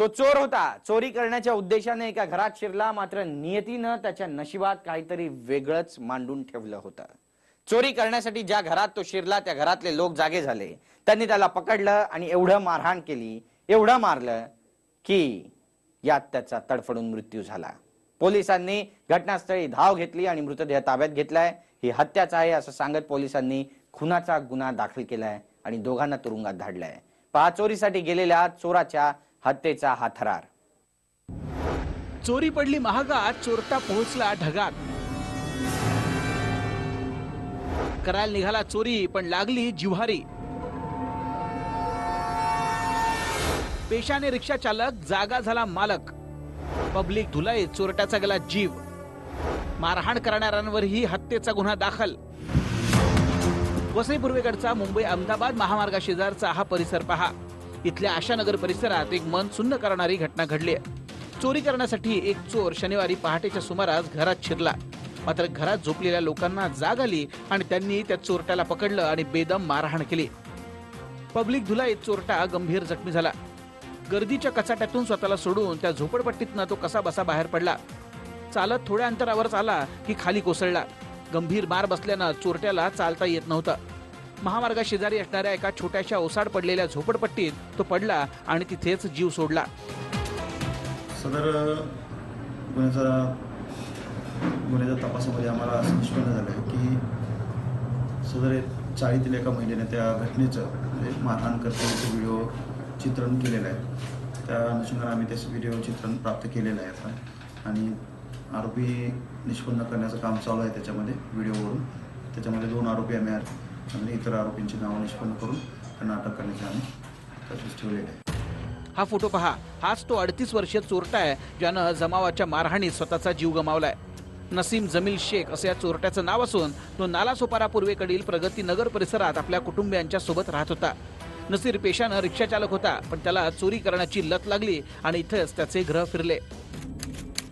तो चोर होता. चोरी करण्याच्या उद्देशाने एका घरात शिरला. मात्र नियतीनं त्याच्या नशिबात काहीतरी वेगळंच मांडून ठेवलं होतं. चोरी करण्यासाठी ज्या घरात तो शिरला त्या घरातले लोक जागे झाले. त्यांनी त्याला पकडलं आणि एवढं मारहाण केली एवढं मारलं की यात त्याचा तडफडून मृत्यू झाला. पोलिसांनी घटनास्थळी धाव घेतली आणि मृतदेह ताब्यात घेतलाय. ही हत्याच आहे असं सांगत पोलिसांनी खुनाचा गुन्हा दाखल केलाय आणि दोघांना तुरुंगात धाडलाय. पहा चोरीसाठी गेलेल्या चोराच्या हत्येचा हा थरार. चोरी पडली महागात चोरटा पोहोचला ढगात. करायला निघाला चोरी पण लागली जिव्हारी. पेशाने रिक्षा चालक जागा झाला मालक. पब्लिक धुलाई चोरट्याचा गेला जीव. मारहाण करणाऱ्यांवरही हत्येचा गुन्हा दाखल. वसई पूर्वेकडचा मुंबई अहमदाबाद महामार्गाशेजारचा हा परिसर पहा. इथल्या आशानगर परिसरात एक मन सुन्न करणारी घटना घडली चोरी करण्यासाठी एक चोर शनिवारी पहाटेच्या सुमारास घरात शिरला. मात्र घरात झोपलेल्या लोकांना जाग आली आणि त्यांनी त्या चोरट्याला पकडलं आणि बेदम मारहाण केली. पब्लिक धुलाईत चोरटा गंभीर जखमी झाला. गर्दीच्या कचाट्यातून स्वतःला सोडून त्या झोपडपट्टीतनं तो कसा बसा बाहेर पडला. चालत थोड्या अंतरावरच आला की खाली कोसळला. गंभीर मार बसल्यानं चोरट्याला चालता येत नव्हतं. महामार्गा शेजारी असणाऱ्या एका छोट्याशा ओसाड पडलेल्या झोपडपट्टीत तो पडला आणि तिथेच जीव सोडला. सदर गुन्ह्याचा गुन्ह्याच्या तपासामध्ये आम्हाला असं निष्पन्न झालं आहे की सदर एक चाळीतील एका महिलेने त्या घटनेचं म्हणजे मारहाण करताना व्हिडिओ चित्रण केलेलं आहे. त्या अनुषंगाने आम्ही त्याचं व्हिडिओ चित्रण प्राप्त केलेलं आहे आता. आणि आरोपी निष्पन्न करण्याचं काम चालू आहे त्याच्यामध्ये व्हिडिओवरून. त्याच्यामध्ये दोन आरोपी आम्ही आणि इतर आरोपींची नावं निष्पन्न करून त्यांना अटक करण्याचे आम्ही तसेच ठेवलेले आहे. हा फोटो पहा. हाच तो अडतीस वर्षीय चोरटा आहे ज्यानं जमावाच्या मारहाणीत स्वतःचा जीव गमावलाय. नसीम जमील शेख असं या चोरट्याचं नाव असून तो नालासोपारा पूर्वेकडील प्रगती नगर परिसरात आपल्या कुटुंबियांच्या सोबत राहत होता. नसीर पेशानं रिक्षा चालक होता पण त्याला चोरी करण्याची लत लागली आणि इथंच त्याचे ग्रह फिरले.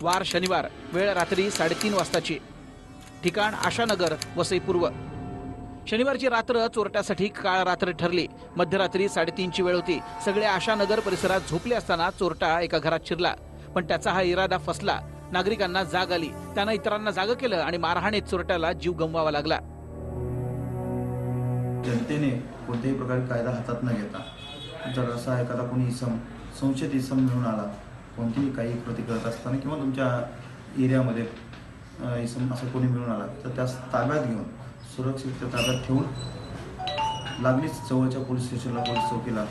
वार शनिवार वेळ रात्री साडेतीन वाजताची. ठिकाण आशानगर वसई पूर्व शनिवारची रात्र चोरट्यासाठी काळ रात्र ठरली. मध्यरात्री साडेतीनची वेळ होती. सगळे आशानगर परिसरात झोपले असताना चोरटा एका घरात शिरला. पण त्याचा हा इरादा फसला. नागरिकांना जाग आली. त्यानं इतरांना जाग केलं आणि मारहाणीत चोरट्याला जीव गमवावा लागला. जनतेने कोणत्याही प्रकारे कायदा हातात न घेता जर असा एखादा कोणी इसम संशयित इसम मिळून आला कोणतीही काही कृती करत असताना किंवा तुमच्या एरियामध्ये इसम असं कोणी मिळून आला तर त्यास ताब्यात घेऊन सुरक्षित ताब्यात ठेवून लागलीच जवळच्या पोलीस स्टेशनला पोलीस चौकीला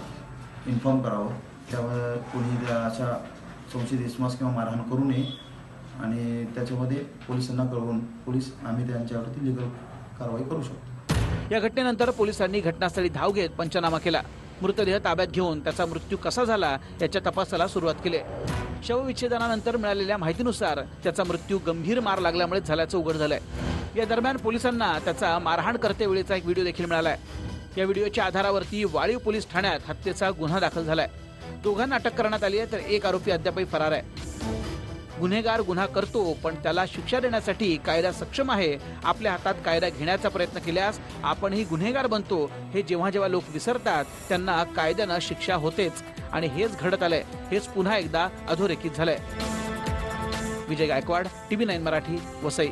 इन्फॉर्म करावं. त्यामुळे कोणी त्या अशा संशयित इसमास किंवा मारहाण करू नये आणि त्याच्यामध्ये पोलिसांना कळवून पोलीस आम्ही त्यांच्यावरती लिगल कारवाई करू शकतो. या घटनेनंतर पोलिसांनी घटनास्थळी धाव घेत पंचनामा केला. मृतदेह ताब्यात घेऊन त्याचा मृत्यू कसा झाला याच्या तपासाला सुरुवात केली. शवविच्छेदनानंतर मिळालेल्या माहितीनुसार त्याचा मृत्यू गंभीर मार लागल्यामुळे झाल्याचं उघड झालंय. या दरम्यान पोलिसांना त्याचा मारहाण करतेवेळीचा एक व्हिडिओ देखील मिळालाय. या व्हिडिओच्या आधारावरती वाळीव पोलीस ठाण्यात हत्येचा गुन्हा दाखल झालाय. दोघांना अटक करण्यात आली आहे तर एक आरोपी अद्यापही फरार आहे. गुन्हेगार गुन्हा करतो पण त्याला शिक्षा देण्यासाठी कायदा सक्षम आहे. आपल्या हातात कायदा घेण्याचा प्रयत्न केल्यास आपणही गुन्हेगार बनतो. हे जेव्हा जेव्हा लोक विसरतात त्यांना कायद्यानं शिक्षा होतेच. आणि हेच घडत आलंय. हेच पुन्हा एकदा अधोरेखित झालंय. Vijay Gaikwad TV nine Marathi Vasai.